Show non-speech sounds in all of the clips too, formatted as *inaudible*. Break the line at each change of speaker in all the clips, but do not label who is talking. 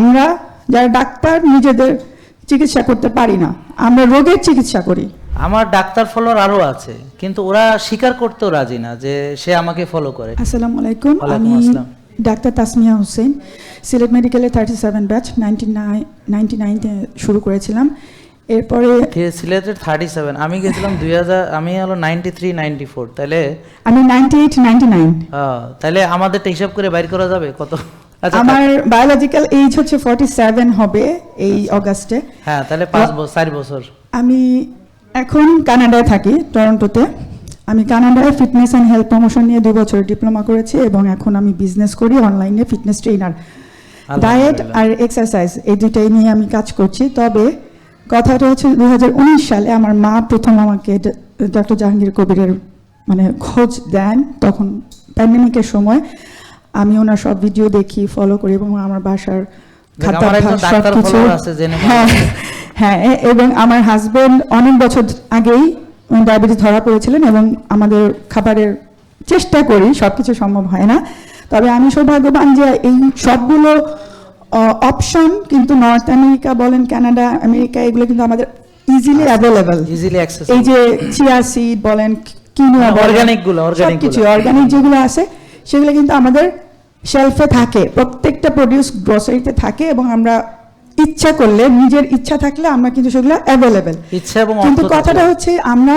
আমরা যারা ডাক্তার নিজেদের চিকিৎসা করতে পারি না আমরা রোগের চিকিৎসা করি।
আমার ডাক্তার ফলোয়ার আরও আছে কিন্তু ওরা স্বীকার করতেও রাজি না যে সে আমাকে ফলো করে।
আসসালামু আলাইকুম আমি ডাক্তার তাসমিয়া হোসেন সিলেট মেডিকেলে thirty seven batch ninety nine ninety শুরু করেছিলাম। এরপরে
সিলেটের থার্টি সেভেন আমি গেছিলাম দুই হাজার আমি হলো নাইনটি থ্রি নাইনটি ফোর তাহলে
আমি নাইনটি এইট নাইনটি নাইন
তাহলে আমাদেরটা হিসাব করে বাইর করা যাবে কত?
আমার বায়োলজিক্যাল এইজ হচ্ছে ফর্টি সেভেন হবে এই অগাস্টে।
হ্যাঁ তাহলে পাঁচ বছর চার বছর।
আমি এখন কানাডায় থাকি টরন্টোতে। আমি কানাডায় ফিটনেস অ্যান্ড হেলথ প্রমোশন নিয়ে দুই বছর ডিপ্লোমা করেছি এবং এখন আমি বিজনেস করি অনলাইনে ফিটনেস ট্রেনার ডায়েট আর এক্সারসাইজ এই দুটাই নিয়ে আমি কাজ করছি। তবে কথাটা হচ্ছে দু হাজার উনিশ সালে আমার মা প্রথম আমাকে ডক্টর জাহাঙ্গীর কবিরের মানে খোঁজ দেন। তখন প্যান্ডেমিকের সময় আমি ওনার সব ভিডিও দেখি ফলো করি এবং আমার বাসার হ্যাঁ হ্যাঁ এবং আমার হাজবেন্ড অনেক বছর আগেই ডায়াবেটিস ধরা পড়েছিলেন এবং আমাদের খাবারের চেষ্টা করি সবকিছু সম্ভব হয় না। তবে আমি সৌভাগ্যবান যে এই সবগুলো অপশন কিন্তু নর্থ আমেরিকা বলেন কানাডা আমেরিকা এগুলো কিন্তু আমাদের ইজিলি অ্যাভেলেবল
ইজিলি অ্যাক্সেস
এই যে চিয়া সিড বলেন কিনোয়া বলেন
organic গুলো,
সবকিছু
গুলো।
অর্গানিক যেগুলো আছে সেগুলো কিন্তু আমাদের শেলফে থাকে প্রত্যেকটা প্রডিউস গ্রসারিতে থাকে এবং আমরা ইচ্ছা করলে নিজের ইচ্ছা থাকলে আমরা কিন্তু সেগুলো অ্যাভেলেবেল
ইচ্ছা এবং
কিন্তু কথাটা হচ্ছে আমরা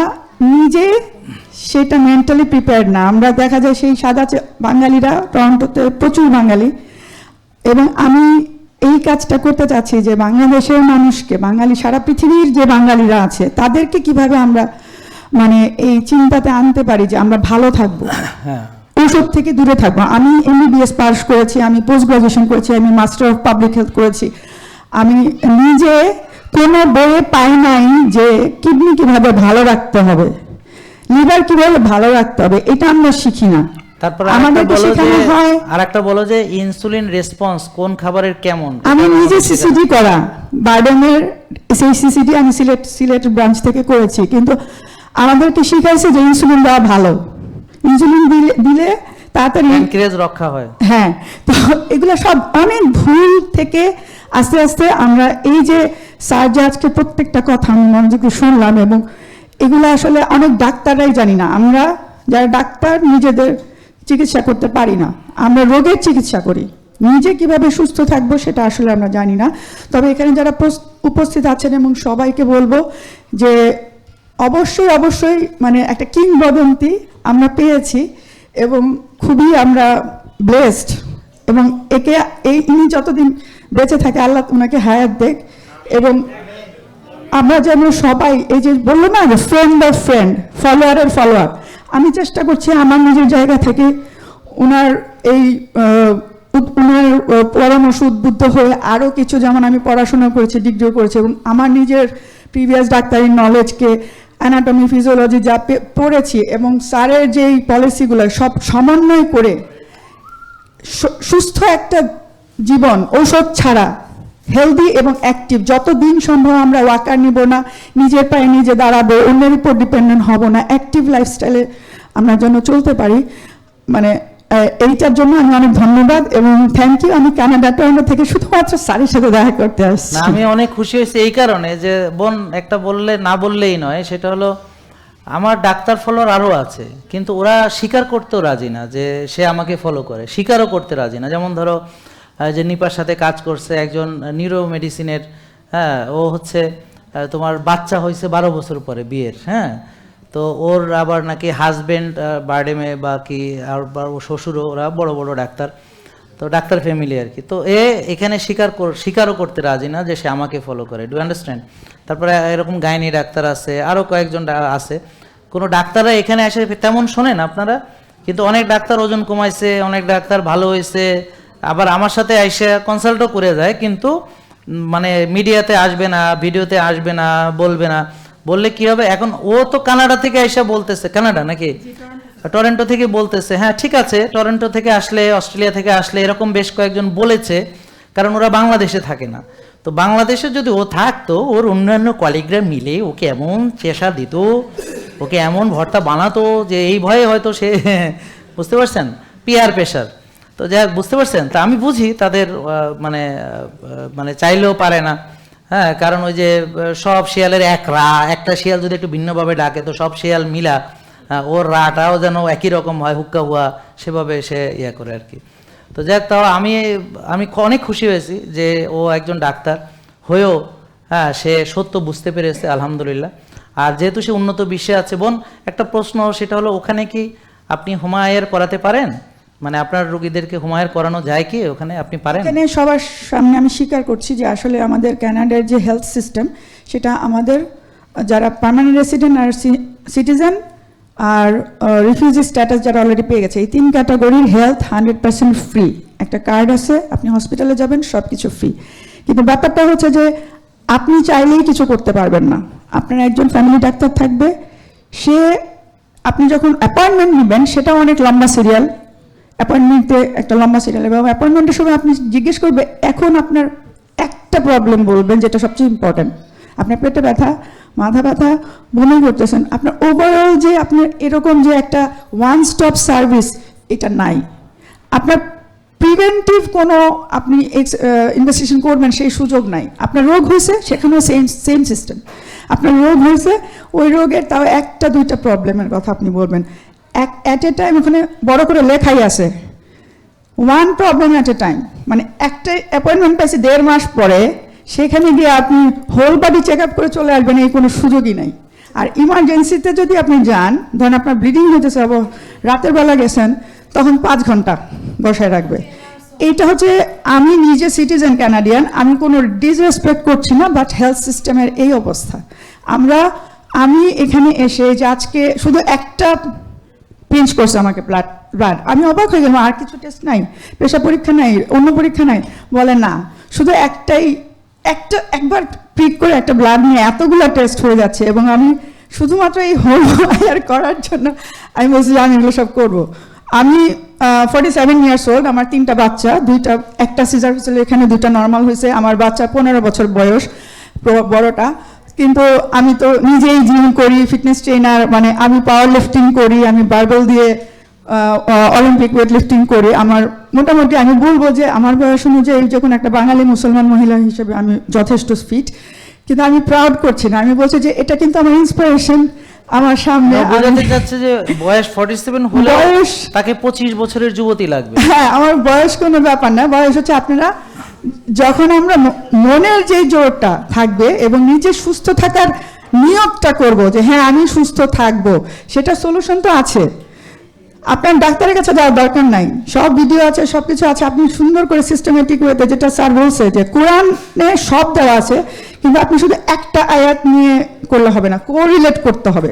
নিজে সেটা মেন্টালি প্রিপেয়ার না। আমরা দেখা যায় সেই সাদা বাঙালিরা টরন্টোতে প্রচুর বাঙালি। এবং আমি এই কাজটা করতে চাচ্ছি যে বাংলাদেশের মানুষকে বাঙালি সারা পৃথিবীর যে বাঙালিরা আছে তাদেরকে কীভাবে আমরা মানে এই চিন্তাতে আনতে পারি যে আমরা ভালো থাকব?
হ্যাঁ
থেকে দূরে থাকব। আমি এমবিবিএস পাস করেছি আমি পোস্ট গ্রাজুয়েশন করেছি আমি মাস্টার অফ পাবলিক হেলথ করেছি। আমি নিজে কোনো বইয়ে পাই নাই যে কিডনি কীভাবে ভালো রাখতে হবে লিভার কীভাবে ভালো রাখতে হবে এটা আমরা শিখি না।
তারপর
আমাদেরকে শেখানো হয়
আর একটা বলো যে ইনসুলিন রেসপন্স কোন খাবারের কেমন?
আমি নিজে সিসিডি করা। বার্ডেনের সেই সিসিডি আমি সিলেট সিলেট ব্রাঞ্চ থেকে করেছি। কিন্তু আমাদেরকে শিখাইছে যে ইনসুলিন দেওয়া ভালো। ইনসুলিন দিলে দিলে তাড়াতাড়ি
রক্ষা হয়।
হ্যাঁ তো এগুলো সব অনেক ভুল থেকে আস্তে আস্তে আমরা এই যে স্যার যে আজকে প্রত্যেকটা কথা আমি মনোযোগ শুনলাম এবং এগুলো আসলে অনেক ডাক্তাররাই জানি না। আমরা যারা ডাক্তার নিজেদের চিকিৎসা করতে পারি না। আমরা রোগের চিকিৎসা করি। নিজে কীভাবে সুস্থ থাকব সেটা আসলে আমরা জানি না। তবে এখানে যারা উপস্থিত আছেন এবং সবাইকে বলব যে অবশ্যই অবশ্যই মানে একটা কিংবদন্তি আমরা পেয়েছি এবং খুবই আমরা ব্লেসড এবং একে, এই ইনি যতদিন বেঁচে থাকে, আল্লাহ ওনাকে হায়াত দেখ এবং আমরা যেন সবাই, এই যে বলল না ফ্রেন্ড অফ ফ্রেন্ড ফলোয়ারের ফলোয়ার আমি চেষ্টা করছি আমার নিজের জায়গা থেকে ওনার এই ওনার পরামর্শ উদ্বুদ্ধ হয়ে আরও কিছু, যেমন আমি পড়াশোনা করেছি ডিগ্রিও করেছি এবং আমার নিজের প্রিভিয়াস ডাক্তারি নলেজকে অ্যানাটমি ফিজিওলজি যা পড়েছি এবং স্যারের যেই পলিসিগুলো সব সমন্বয় করে সুস্থ একটা জীবন, ঔষধ ছাড়া হেলদি এবং অ্যাক্টিভ যত দিন সম্ভব আমরা ওয়াকার নিব না, নিজের পায়ে নিজে দাঁড়াবো, অন্যের উপর ডিপেন্ডেন্ট হব না অ্যাক্টিভ লাইফস্টাইলে আমরা যেন চলতে পারি মানে এইটার জন্য আমি অনেক ধন্যবাদ এবং থ্যাংক ইউ আমি কানাডা টরন্টো থেকে শুধুমাত্র স্যারের সাথে দেখা করতে আসছি।
আমি অনেক খুশি হয়েছি এই কারণে যে বোন একটা বললে না বললেই নয়, সেটা হলো আমার ডাক্তার ফলোয়ার আরও আছে, কিন্তু ওরা স্বীকার করতেও রাজি না যে সে আমাকে ফলো করে, স্বীকারও করতে রাজি না। যেমন ধরো যে নিপার সাথে কাজ করছে একজন নিউরো মেডিসিনের হ্যাঁ ও হচ্ছে তোমার বাচ্চা হয়েছে বারো বছর পরে বিয়ের হ্যাঁ তো ওর আবার নাকি হাজবেন্ড বার্ডেমে বা কি, আর শ্বশুরও ওরা বড় বড় ডাক্তার। তো ডাক্তার ফ্যামিলি আর কি। তো এ এখানে স্বীকার কর স্বীকারও করতে রাজি না যে সে আমাকে ফলো করে। ডু আন্ডারস্ট্যান্ড তারপরে এরকম গাইনি ডাক্তার আছে আরও কয়েকজন আছে। কোনো ডাক্তাররা এখানে এসে তেমন শোনেন আপনারা, কিন্তু অনেক ডাক্তার ওজন কমাইছে, অনেক ডাক্তার ভালো হয়েছে আবার আমার সাথে এসে কনসাল্টও করে যায়, কিন্তু মানে মিডিয়াতে আসবে না ভিডিওতে আসবে না, বলবে না। বললে কি হবে? এখন ও তো কানাডা থেকে এসে বলতেছে কানাডা নাকি? টরেন্টো থেকে। বলতেছে হ্যাঁ ঠিক আছে টরেন্টো থেকে আসলে অস্ট্রেলিয়া থেকে আসলে এরকম বেশ কয়েকজন বলেছে কারণ ওরা বাংলাদেশে থাকে না। তো বাংলাদেশে যদি ও থাকতো ওর অন্যান্য কলিগরা মিলে ওকে এমন চেষা দিত ওকে এমন ভর্তা বানাতো যে এই ভয়ে হয়তো সে *laughs* বুঝতে পারছেন? পিয়ার প্রেশার তো যাই বুঝতে পারছেন? তা আমি বুঝি তাদের মানে মানে চাইলেও পারে না। হ্যাঁ কারণ ওই যে সব শিয়ালের এক রা, একটা শিয়াল যদি একটু ভিন্নভাবে ডাকে, তো সব শিয়াল মিলা ওর রাটাও যেন একই রকম হয়, হুক্কা হুয়া, সেভাবে সে ইয়ে করে আর কি। তো যাক, তাও আমি আমি অনেক খুশি হয়েছি যে ও একজন ডাক্তার হয়েও হ্যাঁ সে সত্য বুঝতে পেরেছে, আলহামদুলিল্লাহ। আর যেহেতু সে উন্নত বিশ্বে আছে, বোন, একটা প্রশ্ন, সেটা হলো, ওখানে কি আপনি হুমায়ের করাতে পারেন? মানে আপনার রোগীদেরকে হুমায়ের করানো যায় কি? ওখানে আপনি পারেন?
এখানে সবার সামনে আমি স্বীকার করছি যে আসলে আমাদের ক্যানাডার যে হেলথ সিস্টেম, সেটা আমাদের, যারা পার্মানেন্ট রেসিডেন্ট আর সিটিজেন আর রিফিউজি স্ট্যাটাস যারা অলরেডি পেয়ে গেছে, এই তিন ক্যাটাগরির হেলথ হান্ড্রেড পার্সেন্ট ফ্রি। একটা কার্ড আছে, আপনি হসপিটালে যাবেন সব কিছু ফ্রি। কিন্তু ব্যাপারটা হচ্ছে যে, আপনি চাইলেই কিছু করতে পারবেন না। আপনার একজন ফ্যামিলি ডাক্তার থাকবে, সে, আপনি যখন অ্যাপয়েন্টমেন্ট নেবেন সেটা অনেক লম্বা সিরিয়াল অ্যাপয়েন্টমেন্টে একটা লম্বা সিরিয়াল এবং অ্যাপয়েন্টমেন্টের সময় আপনি জিজ্ঞেস করবে, এখন আপনার একটা প্রবলেম বলবেন যেটা সবচেয়ে ইম্পর্ট্যান্ট আপনার পেটে ব্যথা, মাথা ব্যথা, বমি করতেছেন, আপনার ওভারঅল যে আপনার এরকম যে একটা ওয়ান স্টপ সার্ভিস এটা নাই। আপনার প্রিভেন্টিভ কোনো আপনি ইনভেস্টিগেশন করবেন সেই সুযোগ নাই। আপনার রোগ হয়েছে, সেখানেও সেম সেম সিস্টেম আপনার রোগ হয়েছে, ওই রোগের তাও একটা দুইটা প্রবলেমের কথা আপনি বলবেন। অ্যাট এ টাইম ওখানে বড় করে লেখাই আছে। One problem at a time মানে একটা অ্যাপয়েন্টমেন্ট পাইছে দেড় মাস পরে, সেখানে গিয়ে আপনি হোল বডি চেক আপ করে চলে আসবেন, এই কোনো সুযোগই নাই। আর ইমার্জেন্সিতে যদি আপনি যান, ধরেন আপনার ব্লিডিং হইতেছে রাতের বেলা গেছেন, তখন পাঁচ ঘণ্টা বসায় রাখবে। এইটা হচ্ছে আমি নিজে সিটিজেন ক্যানাডিয়ান আমি কোনো ডিসরেসপেক্ট করছি না বাট হেলথ সিস্টেমের এই অবস্থা। আমরা, আমি এখানে এসে যে আজকে শুধু একটা পিঞ্চ করছে আমাকে ব্লাড ব্লাড আমি অবাক হয়ে গেলাম, আর কিছু টেস্ট নাই, পেশা পরীক্ষা নাই, অন্য পরীক্ষা নাই। বলে না, শুধু একটাই, একটা, একবার পিক করে একটা ব্লাড নিয়ে এতগুলো টেস্ট হয়ে যাচ্ছে, এবং আমি শুধুমাত্র এই হোম আর *laughs* করার জন্য আমি বলছি যে, আমি এগুলো সব করব। আমি ফর্টি সেভেন ইয়ার্স ওল্ড আমার তিনটা বাচ্চা, দুইটা, একটা সিজার হয়েছিল, এখানে দুইটা নর্মাল হয়েছে। আমার বাচ্চা পনেরো বছর বয়স বড়টা। কিন্তু আমি তো নিজেই জিম করি ফিটনেস ট্রেনার মানে আমি পাওয়ার লিফটিং করি আমি বারবেল দিয়ে অলিম্পিক ওয়েট লিফটিং করি। আমার মোটামুটি আমি বলব যে আমার বয়স অনুযায়ী যখন একটা বাঙালি মুসলমান মহিলা হিসেবে আমি যথেষ্ট ফিট কিন্তু আমি প্রাউড করছি না। আমি বলছি যে এটা কিন্তু আমার ইন্সপিরেশন আমার সামনে।
বোঝাতে
আমি-
যে বয়স ফর্টি সেভেন হলে
বয়স-
তাকে পঁচিশ বছরের যুবতী লাগবে।
হ্যাঁ আমার বয়স কোনো ব্যাপার না। বয়স হচ্ছে আপনারা যখন আমরা মনের যে জোরটা থাকবে এবং নিজে সুস্থ থাকার নিয়তটা করব যে হ্যাঁ আমি সুস্থ থাকব সেটা সলিউশন তো আছে। আপনার ডাক্তারের কাছে যাওয়ার দরকার নাই। সব ভিডিও আছে, সব কিছু আছে। আপনি সুন্দর করে সিস্টেমেটিক ওয়েতে যেটা স্যার বলছে যে, কোরআনে সব দেওয়া আছে, কিন্তু আপনি শুধু একটা আয়াত নিয়ে করলে হবে না কোরিলেট করতে হবে।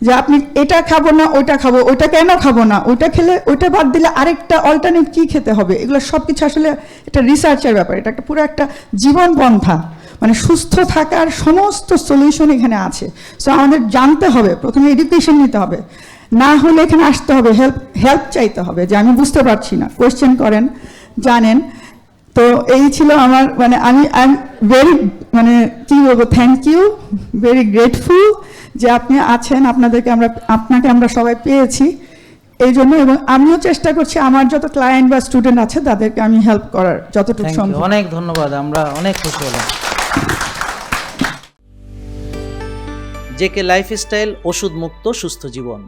যে আপনি এটা খাব না, ওইটা খাব, ওইটা কেন খাব না? ওইটা খেলে, ওইটা বাদ দিলে আরেকটা অল্টারনেট কি খেতে হবে? এগুলো সব কিছু আসলে এটা রিসার্চের ব্যাপার। এটা একটা পুরো একটা জীবন পন্থা মানে সুস্থ থাকার সমস্ত সলিউশন এখানে আছে। সো আমাদের জানতে হবে, প্রথমে এডুকেশন নিতে হবে। না হলে এখানে আসতে হবে হেল্প হেল্প চাইতে হবে। যে আমি বুঝতে পারছি না। কোয়েশ্চেন করেন, জানেন। তো এই ছিল আমার মানে আমি আই এম ভেরি মানে কি বলব থ্যাংক ইউ ভেরি গ্রেটফুল যে আপনি আছেন আপনাদেরকে আমরা আপনাকে আমরা সবাই পেয়েছি এই জন্য এবং আমিও চেষ্টা করছি আমার যত ক্লায়েন্ট বা স্টুডেন্ট আছে তাদেরকে আমি হেল্প করার যতটুকু সম্ভব।
অনেক ধন্যবাদ আমরা অনেক খুশি হলাম। জেকে লাইফস্টাইল ওষুধ মুক্ত সুস্থ জীবন।